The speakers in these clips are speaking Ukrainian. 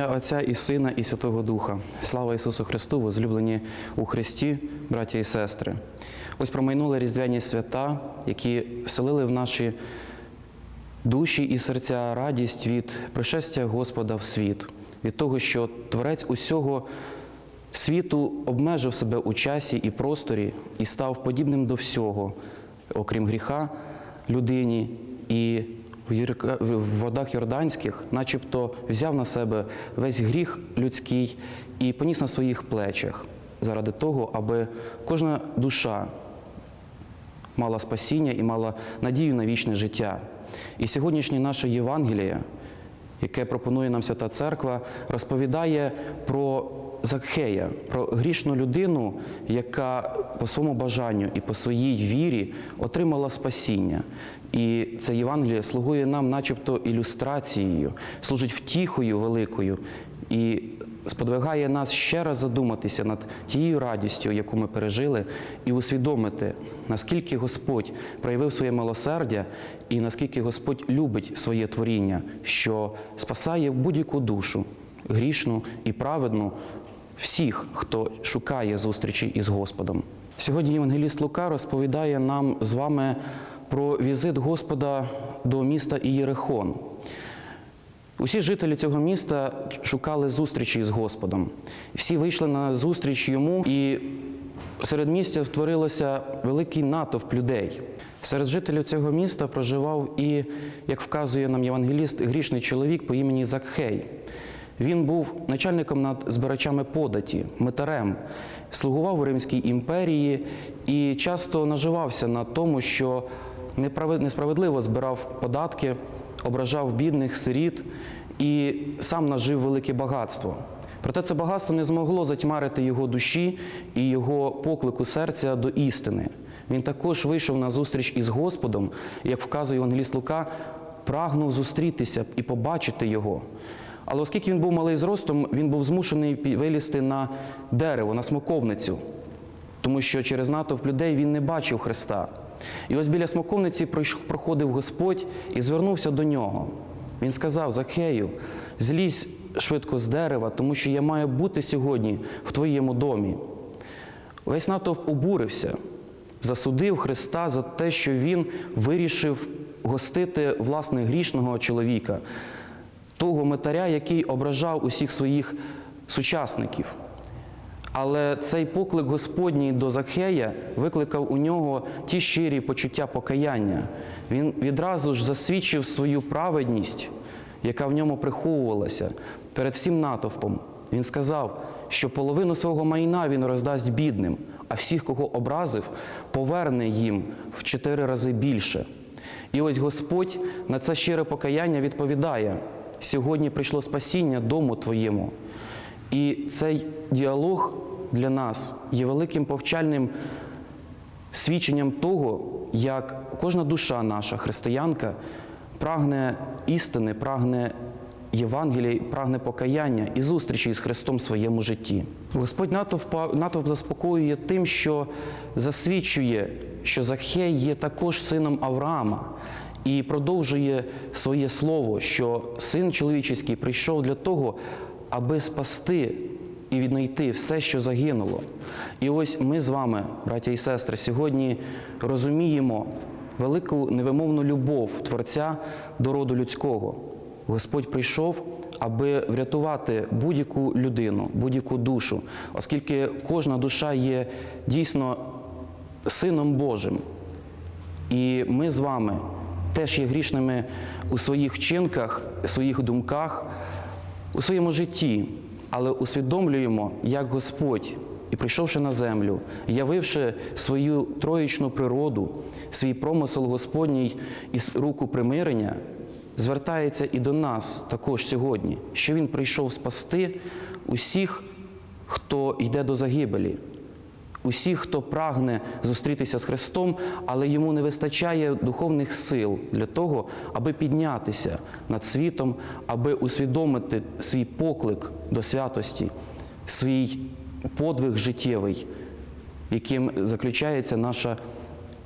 ім'я Отця і Сина, і Святого Духа. Слава Ісусу Христу, возлюблені у Христі, браті і сестри. Ось промайнули різдвяні свята, які вселили в наші душі і серця радість від пришестя Господа в світ, від того, що Творець усього світу обмежив себе у часі і просторі і став подібним до всього, окрім гріха, людині і в водах Йорданських, начебто взяв на себе весь гріх людський і поніс на своїх плечах заради того, аби кожна душа мала спасіння і мала надію на вічне життя. І сьогоднішнє наше Євангеліє, яке пропонує нам Свята Церква, розповідає про Закхея, про грішну людину, яка по своєму бажанню і по своїй вірі отримала спасіння. І це Євангеліє слугує нам, начебто, ілюстрацією, служить втіхою великою і сподвигає нас ще раз задуматися над тією радістю, яку ми пережили, і усвідомити, наскільки Господь проявив своє милосердя і наскільки Господь любить своє творіння, що спасає будь-яку душу, грішну і праведну, всіх, хто шукає зустрічі із Господом. Сьогодні Євангеліст Лука розповідає нам з вами про візит Господа до міста Ієрихон. Усі жителі цього міста шукали зустрічі з Господом. Всі вийшли на зустріч йому, і серед місця втворилося великий натовп людей. Серед жителів цього міста проживав і, як вказує нам євангеліст, грішний чоловік по імені Закхей. Він був начальником над збирачами податі, митарем, слугував в Римській імперії і часто наживався на тому, що несправедливо збирав податки, ображав бідних, сиріт і сам нажив велике багатство. Проте це багатство не змогло затьмарити його душі і його поклику серця до істини. Він також вийшов на зустріч із Господом, як вказує Євангеліст Лука, прагнув зустрітися і побачити його. Але оскільки він був малий зростом, він був змушений вилізти на дерево, на смоковницю, тому що через натовп людей він не бачив Христа. І ось біля смоковниці проходив Господь і звернувся до нього. Він сказав: Закхею, злізь швидко з дерева, тому що я маю бути сьогодні в твоєму домі. Весь натовп обурився, засудив Христа за те, що він вирішив гостити власне грішного чоловіка, того митаря, який ображав усіх своїх сучасників. Але цей поклик Господній до Закхея викликав у нього ті щирі почуття покаяння. Він відразу ж засвідчив свою праведність, яка в ньому приховувалася перед всім натовпом. Він сказав, що половину свого майна він роздасть бідним, а всіх, кого образив, поверне їм в чотири рази більше. І ось Господь на це щире покаяння відповідає: сьогодні прийшло спасіння дому твоєму. І цей діалог для нас є великим повчальним свідченням того, як кожна душа наша, християнка, прагне істини, прагне Євангелія, прагне покаяння і зустрічі з Христом в своєму житті. Господь натовп, натовп заспокоює тим, що засвідчує, що Захей є також сином Авраама. І продовжує своє слово, що син чоловічий прийшов для того, аби спасти і віднайти все, що загинуло. І ось ми з вами, браття і сестри, сьогодні розуміємо велику невимовну любов Творця до роду людського. Господь прийшов, аби врятувати будь-яку людину, будь-яку душу, оскільки кожна душа є дійсно Сином Божим. І ми з вами теж є грішними у своїх вчинках, своїх думках, у своєму житті, але усвідомлюємо, як Господь, і прийшовши на землю, явивши свою троїчну природу, свій промисел Господній із руку примирення, звертається і до нас також сьогодні, що Він прийшов спасти усіх, хто йде до загибелі. Усіх, хто прагне зустрітися з Христом, але йому не вистачає духовних сил для того, аби піднятися над світом, аби усвідомити свій поклик до святості, свій подвиг життєвий, яким заключається наша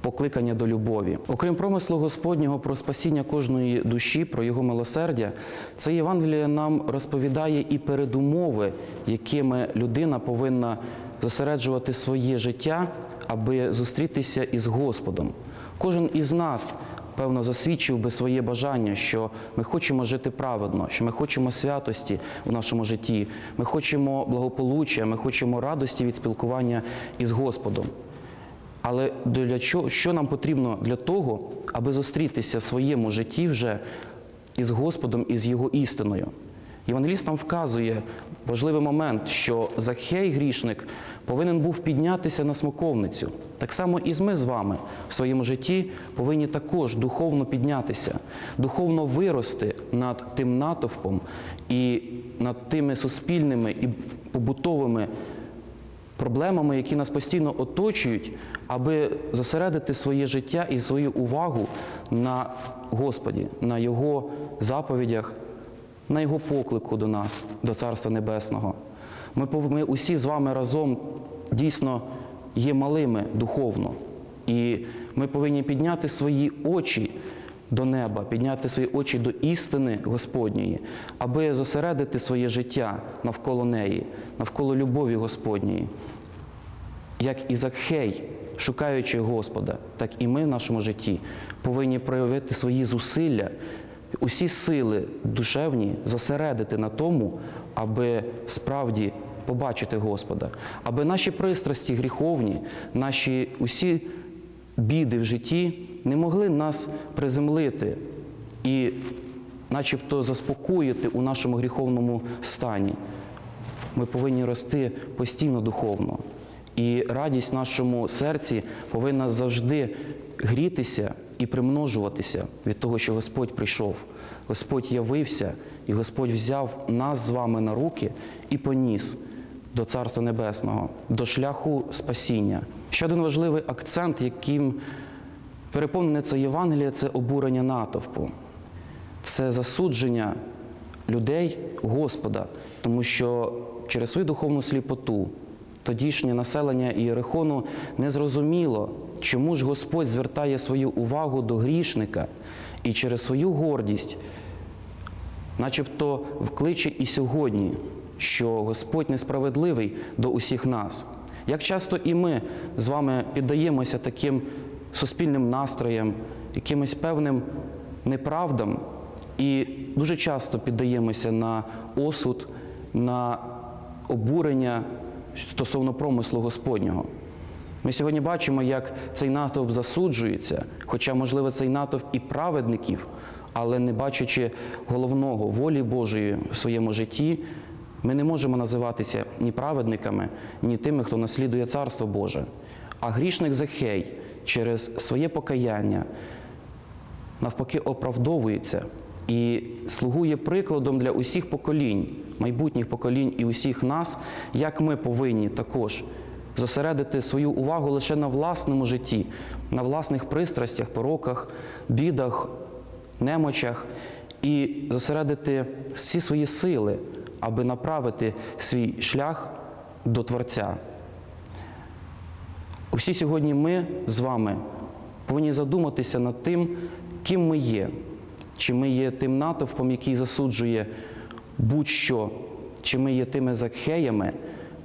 покликання до любові. Окрім промислу Господнього про спасіння кожної душі, про його милосердя, це Євангеліє нам розповідає і передумови, якими людина повинна зосереджувати своє життя, аби зустрітися із Господом. Кожен із нас. Певно, засвідчив би своє бажання, що ми хочемо жити праведно, що ми хочемо святості у нашому житті, ми хочемо благополуччя, ми хочемо радості від спілкування із Господом. Але для чого, що нам потрібно для того, аби зустрітися в своєму житті вже із Господом і з Його істиною? Євангеліст нам вказує важливий момент, що Захей грішник повинен був піднятися на смоковницю. Так само і ми з вами в своєму житті повинні також духовно піднятися, духовно вирости над тим натовпом і над тими суспільними і побутовими проблемами, які нас постійно оточують, аби зосередити своє життя і свою увагу на Господі, на Його заповідях, на Його поклику до нас, до Царства Небесного. Ми, ми усі з вами разом дійсно є малими духовно, і ми повинні підняти свої очі до неба, підняти свої очі до істини Господньої, аби зосередити своє життя навколо неї, навколо любові Господньої. Як і Закхей, шукаючи Господа, так і ми в нашому житті повинні проявити свої зусилля, усі сили душевні зосередити на тому, аби справді побачити Господа, аби наші пристрасті гріховні, наші усі біди в житті не могли нас приземлити і начебто заспокоїти у нашому гріховному стані. Ми повинні рости постійно духовно. І радість в нашому серці повинна завжди грітися і примножуватися від того, що Господь прийшов. Господь явився, і Господь взяв нас з вами на руки і поніс до Царства Небесного, до шляху спасіння. Ще один важливий акцент, яким переповнене це Євангеліє, це обурення натовпу це засудження людей Господа, тому що через свою духовну сліпоту тодішнє населення Ієрихону не зрозуміло, чому ж Господь звертає свою увагу до грішника і через свою гордість, начебто вкличе і сьогодні, що Господь несправедливий до усіх нас. Як часто і ми з вами піддаємося таким суспільним настроям, якимось певним неправдам, і дуже часто піддаємося на осуд, на обурення стосовно промислу Господнього. Ми сьогодні бачимо, як цей натовп засуджується, хоча, можливо, цей натовп і праведників, але не бачачи головного волі Божої в своєму житті, ми не можемо називатися ні праведниками, ні тими, хто наслідує Царство Боже. А грішник Захей через своє покаяння навпаки оправдовується і слугує прикладом для усіх поколінь, майбутніх поколінь і усіх нас, як ми повинні також зосередити свою увагу лише на власному житті, на власних пристрастях, пороках, бідах, немочах і зосередити всі свої сили, аби направити свій шлях до Творця. Усі сьогодні ми з вами повинні задуматися над тим, ким ми є. Чи ми є тим натовпом, який засуджує будь-що, чи ми є тими закхеями,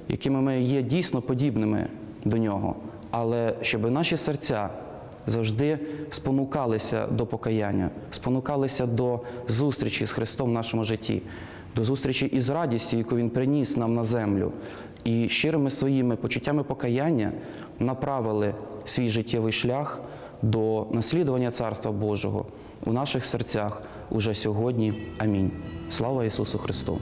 якими ми є дійсно подібними до нього, але щоб наші серця завжди спонукалися до покаяння, спонукалися до зустрічі з Христом в нашому житті, до зустрічі із радістю, яку Він приніс нам на землю, і щирими своїми почуттями покаяння направили свій життєвий шлях до наслідування Царства Божого у наших серцях уже сьогодні. Амінь. Слава Ісусу Христу!